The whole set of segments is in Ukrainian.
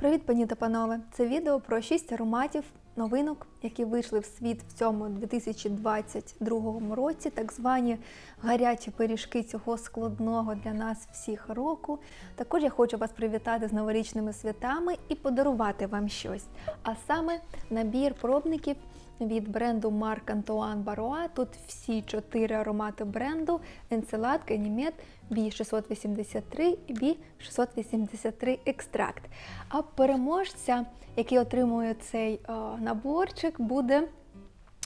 Привіт, пані та панове! Це відео про 6 ароматів новинок, які вийшли в світ в цьому 2022 році. Так звані гарячі пиріжки цього складного для нас всіх року. Також я хочу вас привітати з новорічними святами і подарувати вам щось. А саме набір пробників від бренду Марк Антуан Бароа. Тут всі чотири аромати бренду: Енцелад, Ганімед, B683 і B683 екстракт. А переможця, який отримує цей е, наборчик, буде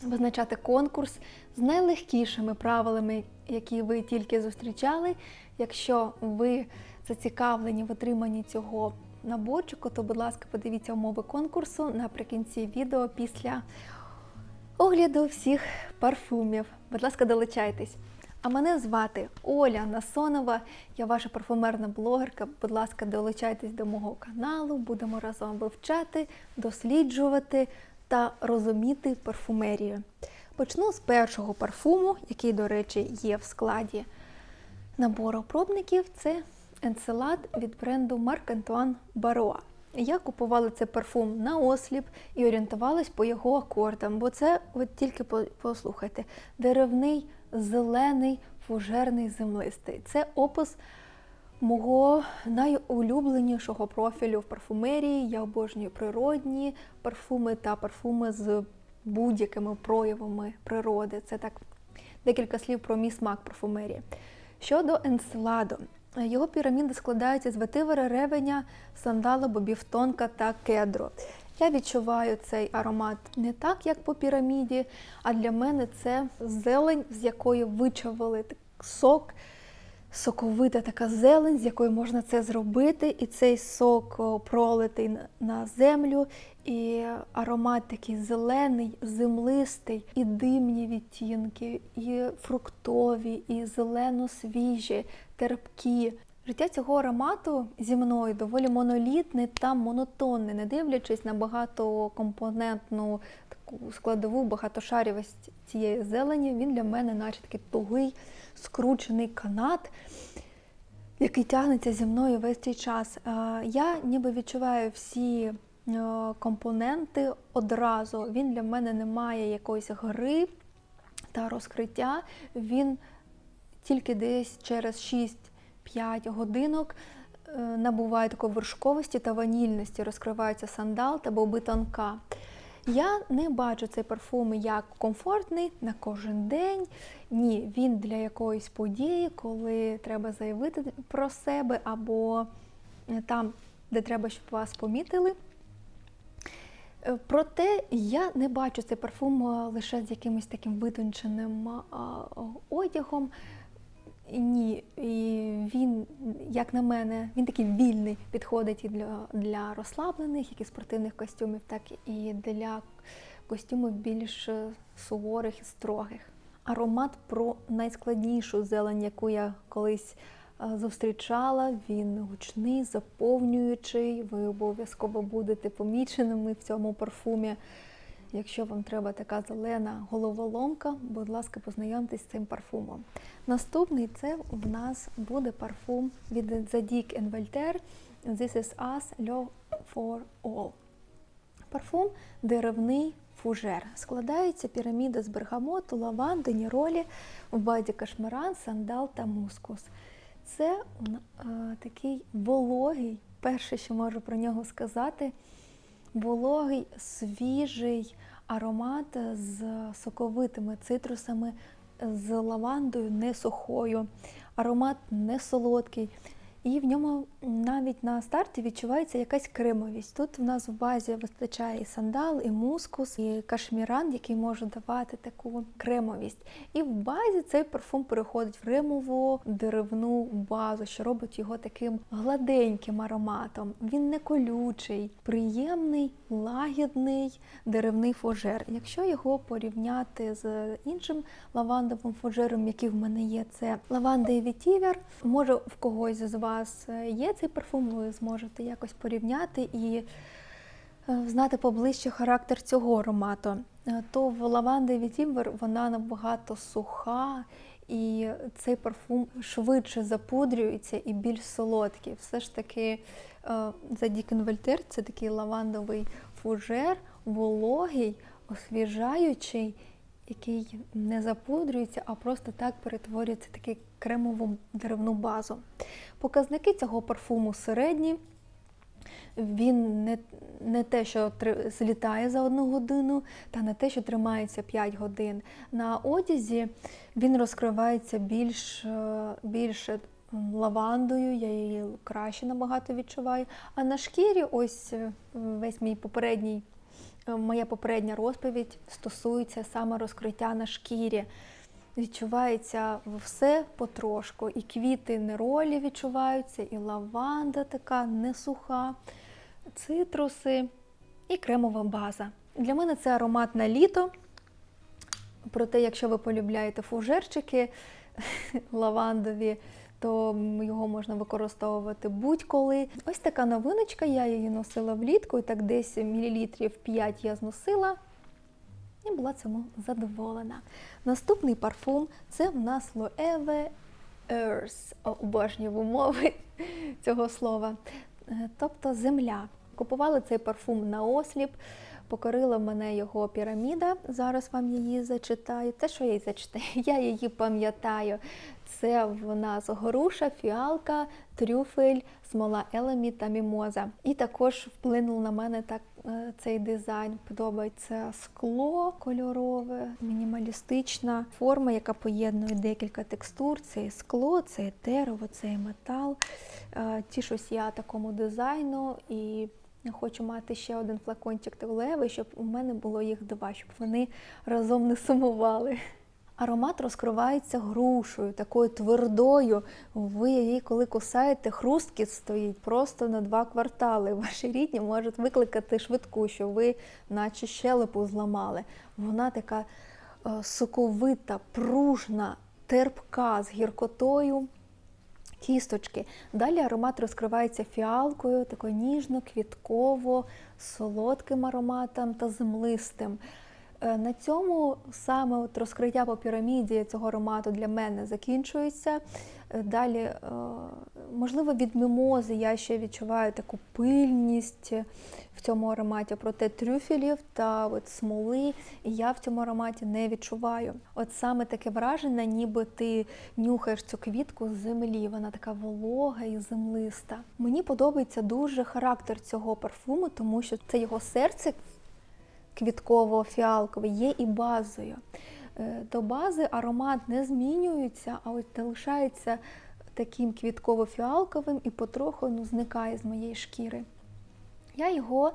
визначати конкурс з найлегкішими правилами, які ви тільки зустрічали. Якщо ви зацікавлені в отриманні цього наборчику, то, будь ласка, подивіться умови конкурсу наприкінці відео після огляду всіх парфумів. Будь ласка, долучайтесь. А мене звати Оля Насонова, я ваша парфумерна блогерка. Будь ласка, долучайтесь до мого каналу, будемо разом вивчати, досліджувати та розуміти парфумерію. Почну з першого парфуму, який, до речі, є в складі набору пробників. Це енцелад від бренду Марк Антуан Бароа. Я купувала цей парфум на осліп і орієнтувалась по його акордам, бо це, от тільки послухайте, деревний, зелений, фужерний, землистий. Це опис мого найулюбленішого профілю в парфумерії. Я обожнюю природні парфуми та парфуми з будь-якими проявами природи. Це так декілька слів про мій смак парфумерії. Щодо енцеладу, його піраміда складається з ветивера, ревеня, сандала, бобівтонка та кедру. Я відчуваю цей аромат не так, як по піраміді, а для мене це зелень, з якої вичавили сок, соковита така зелень, з якої можна це зробити. І цей сок пролитий на- землю, і аромат такий зелений, землистий, і димні відтінки, і фруктові, і зелено-свіжі, терпкі. Життя цього аромату зі мною доволі монолітне та монотонне, не дивлячись на багатокомпонентну таку складову багатошарівість цієї зелені. Він для мене, наче такий тугий, скручений канат, який тягнеться зі мною весь цей час. Я ніби відчуваю всі е, компоненти одразу. Він для мене не має якоїсь гри та розкриття. Він тільки десь через 6-5 годинок е, набуває такої вершковості та ванільності, розкривається сандал та боби тонка. Я не бачу цей парфум як комфортний на кожен день. Ні, він для якоїсь події, коли треба заявити про себе, або е, там, де треба, щоб вас помітили. Е, Проте я не бачу цей парфум е, лише з якимось таким витонченим одягом. Ні, і він, як на мене, він такий вільний, підходить і для, для розслаблених, як і спортивних костюмів, так і для костюмів більш суворих і строгих. Аромат про найскладнішу зелень, яку я колись е, зустрічала. Він гучний, заповнюючий. Ви обов'язково будете поміченими в цьому парфумі. Якщо вам треба така зелена головоломка, будь ласка, познайомтесь з цим парфумом. Наступний це в нас буде парфум від Zadig Voltaire This is Us Love for All. Парфум деревний фужер. Складається піраміда з бергамоту, лаванди, ніролі, в базі кашмиран, сандал та мускус. Це е, такий вологий, перше, що можу про нього сказати, вологий, свіжий аромат з соковитими цитрусами, з лавандою не сухою, аромат не солодкий. І в ньому навіть на старті відчувається якась кремовість. Тут в нас в базі вистачає і сандал, і мускус, і кашміран, який може давати таку кремовість. І в базі цей парфум переходить в римову деревну базу, що робить його таким гладеньким ароматом. Він не колючий, приємний, лагідний деревний фужер. Якщо його порівняти з іншим лавандовим фужером, який в мене є, це лаванда і вітівер. Може в когось з вас є цей парфум, ви зможете якось порівняти і е, знати поближче характер цього аромату. Е, То в лаванди Вітімбер вона набагато суха і цей парфум швидше запудрюється і більш солодкий. Все ж таки е, за Дікенвольтер це такий лавандовий фужер, вологий, освіжаючий, який не запудрюється, а просто так перетворюється в кремову деревну базу. Показники цього парфуму середні. Він не, не те, що три- злітає за одну годину, та не те, що тримається 5 годин. На одязі він розкривається більш, більше лавандою, я її краще набагато відчуваю. А на шкірі, ось е, весь мій попередній, моя попередня розповідь стосується саме розкриття на шкірі. Відчувається все потрошку. І квіти неролі відчуваються, і лаванда така не суха, цитруси і кремова база. Для мене це аромат на літо. Проте, якщо ви полюбляєте фужерчики лавандові, то його можна використовувати будь-коли. Ось така новиночка, я її носила влітку, і так десь мілілітрів 5 я зносила і була цьому задоволена. Наступний парфум це в нас Loewe Earth, обожнюю умови цього слова, Е, тобто земля. Купували цей парфум на осліп, покорила мене його піраміда. Зараз вам її зачитаю. Те, що я її зачитаю, я її пам'ятаю. Це в нас груша, фіалка, трюфель, смола елемі та мімоза. І також вплинув на мене так е, цей дизайн. Подобається скло кольорове, мінімалістична форма, яка поєднує декілька текстур. Це і скло, це і дерево, це і метал. Е, Тішусь я такому дизайну і хочу мати ще один флакончик Леви, щоб у мене було їх два, щоб вони разом не сумували. Аромат розкривається грушею, такою твердою. Ви її, коли кусаєте, хрусткіт стоїть просто на два квартали. Ваші рідні можуть викликати швидку, що ви, наче щелепу, зламали. Вона така е, соковита, пружна, терпка з гіркотою кісточки. Далі аромат розкривається фіалкою, такою ніжно-квітково, солодким ароматом та землистим. Е, На цьому саме от розкриття по піраміді цього аромату для мене закінчується. Е, Далі, е, можливо, від мімози я ще відчуваю таку пильність в цьому ароматі, проте трюфелів та от смоли я в цьому ароматі не відчуваю. От саме таке враження, ніби ти нюхаєш цю квітку з землі. Вона така волога і землиста. Мені подобається дуже характер цього парфуму, тому що це його серце квітково-фіалкове є і базою. Е, До бази аромат не змінюється, а ось залишається таким квітково-фіалковим і потроху ну, зникає з моєї шкіри. Я його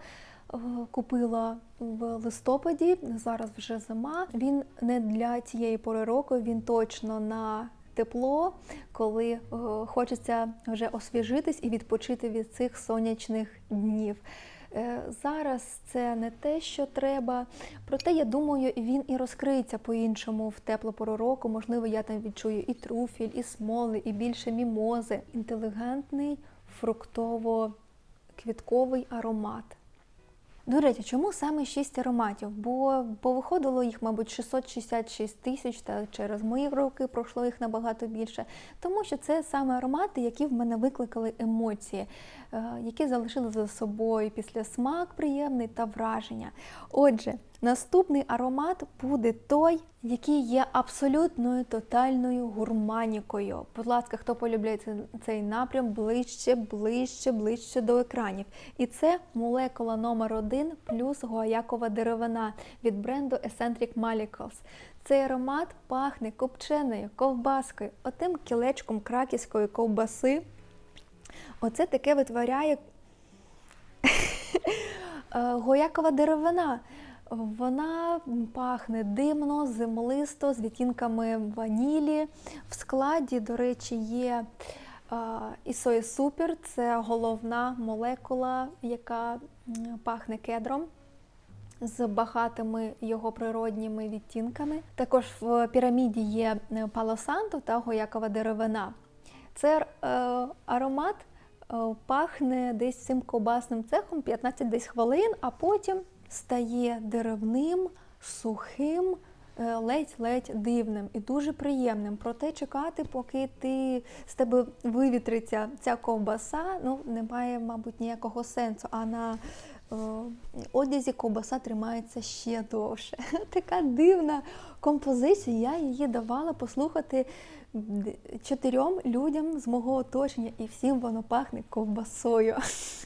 е, купила в листопаді, зараз вже зима. Він не для цієї пори року, він точно на тепло, коли е, хочеться вже освіжитись і відпочити від цих сонячних днів. Е, Зараз це не те, що треба. Проте я думаю, він і розкриється по-іншому в теплу пору року. Можливо, я там відчую і труфіль, і смоли, і більше мімози. Інтелігентний, фруктово-квітковий аромат. До речі, чому саме 6 ароматів? Бо повиходило їх, мабуть, 666 тисяч, та через мої роки пройшло їх набагато більше. Тому що це саме аромати, які в мене викликали емоції, е, які залишили за собою після смак приємний та враження. Отже, наступний аромат буде той, який є абсолютною тотальною гурманікою. Будь ласка, хто полюбляє цей- напрям, ближче, ближче, ближче до екранів. І це молекула номер 1 плюс гуаякова деревина від бренду Eccentric Molecules. Цей аромат пахне копченою ковбаскою, отим кілечком краківської ковбаси. Оце таке витворяє Е, Гоякова деревина. Вона пахне димно, землисто, з відтінками ванілі. В складі, до речі, є ісої супер, це головна молекула, яка пахне кедром. З багатими його природніми відтінками. Також в піраміді є е, палосанто та гоякова деревина. Це е, аромат е, пахне десь цим ковбасним цехом 15 десь хвилин, а потім стає деревним, сухим, е, ледь-ледь дивним і дуже приємним. Проте чекати, поки ти з тебе вивітриться ця ковбаса, ну немає, мабуть, ніякого сенсу. А на е, одязі ковбаса тримається ще довше. Така дивна композиція. Я її давала послухати чотирьом людям з мого оточення, і всім воно пахне ковбасою.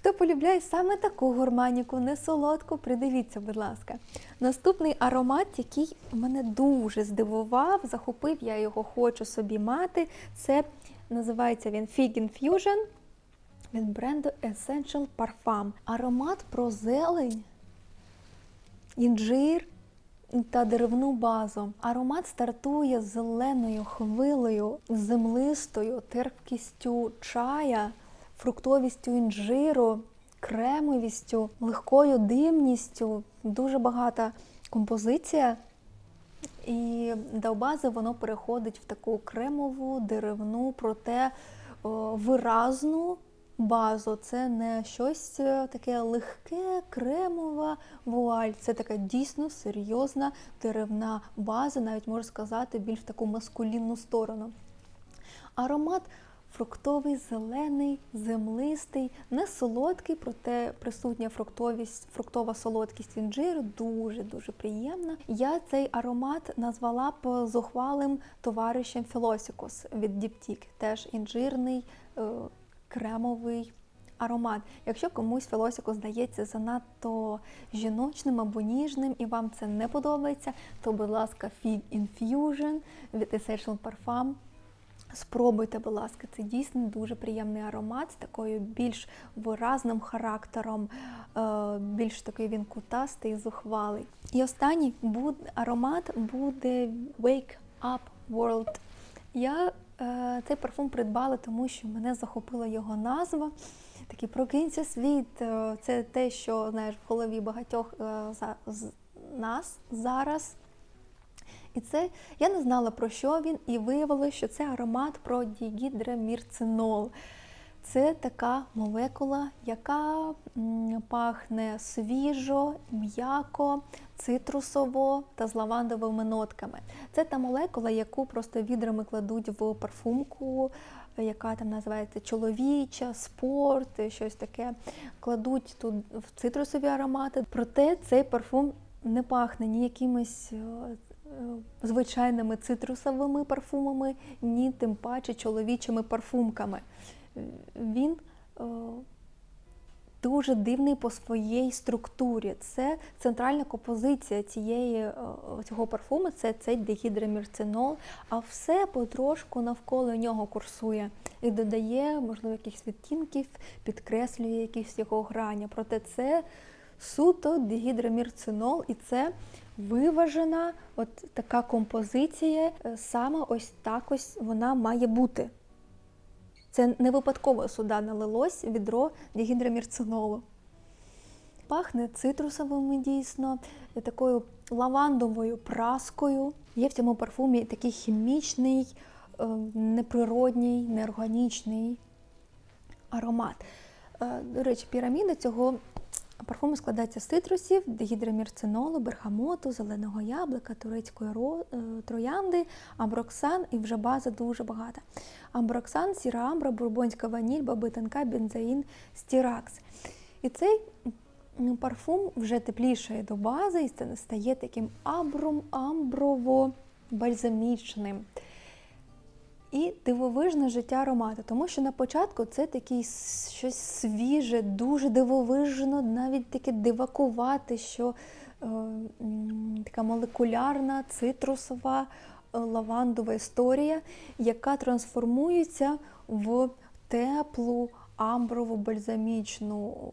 Хто полюбляє саме таку гурманіку, не солодку, придивіться, будь ласка. Наступний аромат, який мене дуже здивував, захопив, я його хочу собі мати. Це називається він Fig Infusion від бренду Essential Parfum. Аромат про зелень, інжир та деревну базу. Аромат стартує з зеленою хвилею, землистою терпкістю чая, фруктовістю інжиру, кремовістю, легкою димністю. Дуже багата композиція. І до бази воно переходить в таку кремову, деревну, проте о, виразну базу. Це не щось е, таке легке, кремова вуаль. Це така дійсно серйозна деревна база, навіть можу сказати, більш в таку маскулінну сторону. Аромат фруктовий, зелений, землистий, не солодкий, проте присутня фруктовість, фруктова солодкість інжиру дуже-дуже приємна. Я цей аромат назвала б зухвалим товаришем Філосікус від Діптік, теж інжирний, е, кремовий. Аромат. Якщо комусь філосіку здається занадто жіночним або ніжним і вам це не подобається, то, будь ласка, Fig Infusion від Essential Parfum Спробуйте, будь ласка, це дійсно дуже приємний аромат з такою більш виразним характером, е, більш такий він кутастий, зухвалий. І останній аромат буде Wake Up World. Я е, цей парфум придбала, тому що мене захопила його назва. Такий прокинься світ. Е, Це те, що знаєш в голові багатьох за, нас зараз. І це я не знала про що він, і виявилося, що це аромат про дігідрамірцинол. Це така молекула, яка пахне свіжо, м'яко, цитрусово та з лавандовими нотками. Це та молекула, яку просто відрами кладуть в парфумку, яка там називається чоловіча, спорт, щось таке. Кладуть тут в цитрусові аромати. Проте цей парфум не пахне ні якимись. Е, звичайними цитрусовими парфумами, ні тим паче чоловічими парфумками. Він е, дуже дивний по своїй структурі. Це центральна композиція цієї, е, цього парфуму, це цей дегідромірцинол, а все потрошку навколо нього курсує і додає, можливо, якихось відтінків, підкреслює якісь його грані. Проте це суто дегідромірцинол, і це виважена от така композиція, е, саме ось так ось вона має бути. Це не випадково сюди налилось відро дігідромірцинолу. Пахне цитрусовими дійсно, е, такою лавандовою праскою. Є в цьому парфумі такий хімічний, е, неприродній, неорганічний аромат. До речі, піраміда цього парфуму складається з цитрусів, дегідромірцинолу, бергамоту, зеленого яблука, турецької е, троянди, амброксан і вже база дуже багата. Амброксан, сіра амбра, бурбонська ваніль, бабитанка, бензаїн, стіракс. І цей парфум вже теплішає до бази і стає таким абром, амброво-бальзамічним. І дивовижне життя аромату, тому що на початку це такий щось свіже, дуже дивовижно, навіть таке дивакувати, що е, така молекулярна, цитрусова, е, лавандова історія, яка трансформується в теплу амброву бальзамічну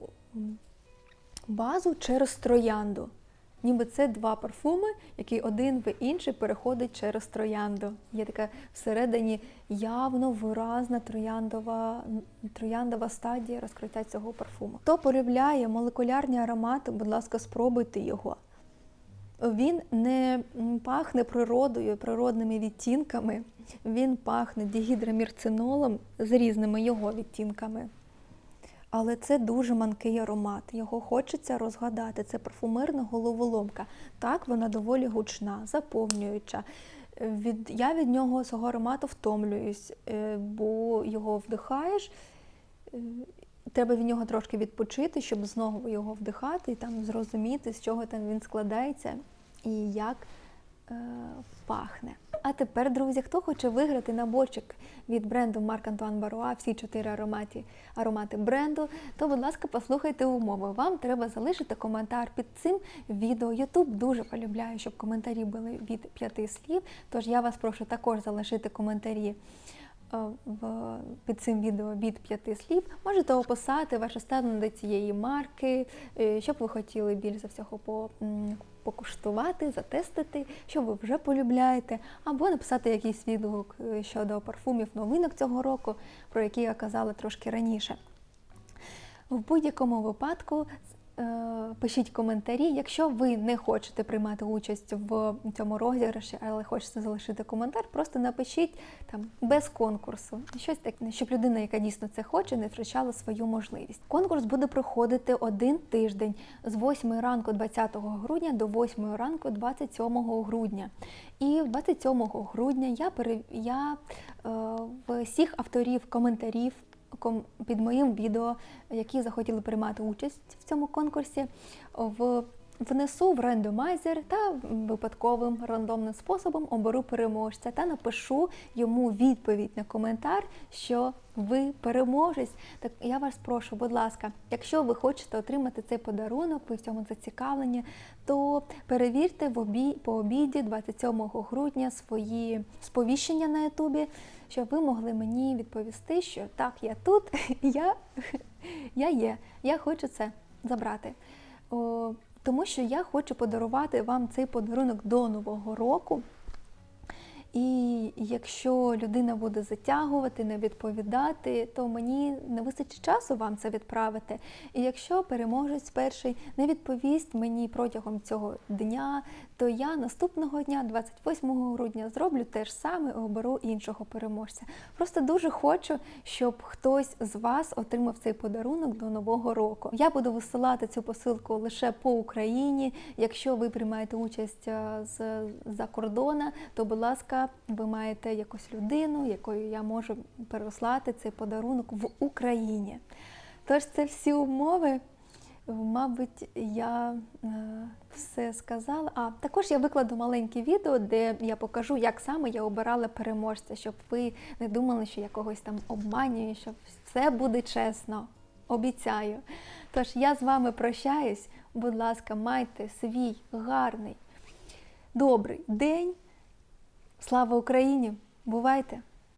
базу через троянду. Ніби це два парфуми, які один в інший переходить через троянду. Є така всередині явно виразна трояндова, трояндова стадія розкриття цього парфуму. Хто полюбляє молекулярні аромати, будь ласка, спробуйте його. Він не пахне природою, природними відтінками. Він пахне дігідромірцинолом з різними його відтінками. Але це дуже манкий аромат. Його хочеться розгадати. Це парфумерна головоломка. Так, вона доволі гучна, заповнююча. Від, я від нього цього аромату втомлююсь, е, бо його вдихаєш. е, Треба від нього трошки відпочити, щоб знову його вдихати і там зрозуміти, з чого там він складається і як пахне. А тепер, друзі, хто хоче виграти наборчик від бренду Марк Антуан Баруа, всі чотири аромати, аромати бренду, то, будь ласка, послухайте умови. Вам треба залишити коментар під цим відео. Ютуб дуже полюбляє, щоб коментарі були від п'яти слів. Тож я вас прошу також залишити коментарі. е, В, під цим відео від п'яти слів можете описати ваше ставлення до цієї марки, е, що б ви хотіли більш за всього по, покуштувати, затестити, що ви вже полюбляєте, або написати якийсь відгук е, щодо парфумів новинок цього року, про які я казала трошки раніше. В будь-якому випадку пишіть коментарі. Якщо ви не хочете приймати участь в цьому розіграші, але хочете залишити коментар, просто напишіть там без конкурсу. Щось таке, щоб людина, яка дійсно це хоче, не втрачала свою можливість. Конкурс буде проходити один тиждень з 8 ранку 20 грудня до 8 ранку 27 грудня. І 27 грудня я пере... я е, всіх авторів коментарів ком- під моїм відео, які захотіли приймати участь в цьому конкурсі, в внесу в рандомайзер та випадковим рандомним способом оберу переможця та напишу йому відповідь на коментар, що ви переможець. Так я вас прошу, будь ласка, якщо ви хочете отримати цей подарунок, ви в цьому зацікавлені, то перевірте в обі... по обіді 27 грудня свої сповіщення на Ютубі, щоб ви могли мені відповісти, що так, я тут, я, я є, я хочу це забрати. Тому що я хочу подарувати вам цей подарунок до Нового року. І якщо людина буде затягувати, не відповідати, то мені не вистачить часу вам це відправити. І якщо переможець перший не відповість мені протягом цього дня, то я наступного дня, 28 грудня, зроблю те ж саме і оберу іншого переможця. Просто дуже хочу, щоб хтось з вас отримав цей подарунок до нового року. Я буду висилати цю посилку лише по Україні. Якщо ви приймаєте участь е, з за кордона, то будь ласка, ви маєте якусь людину, якою я можу переслати цей подарунок в Україні. Тож це всі умови. Мабуть, я е, все сказала. А також я викладу маленьке відео, де я покажу, як саме я обирала переможця, щоб ви не думали, що я когось там обманюю, що все буде чесно. Обіцяю. Тож я з вами прощаюсь. Будь ласка, майте свій гарний, добрий день. Слава Україні! Бувайте!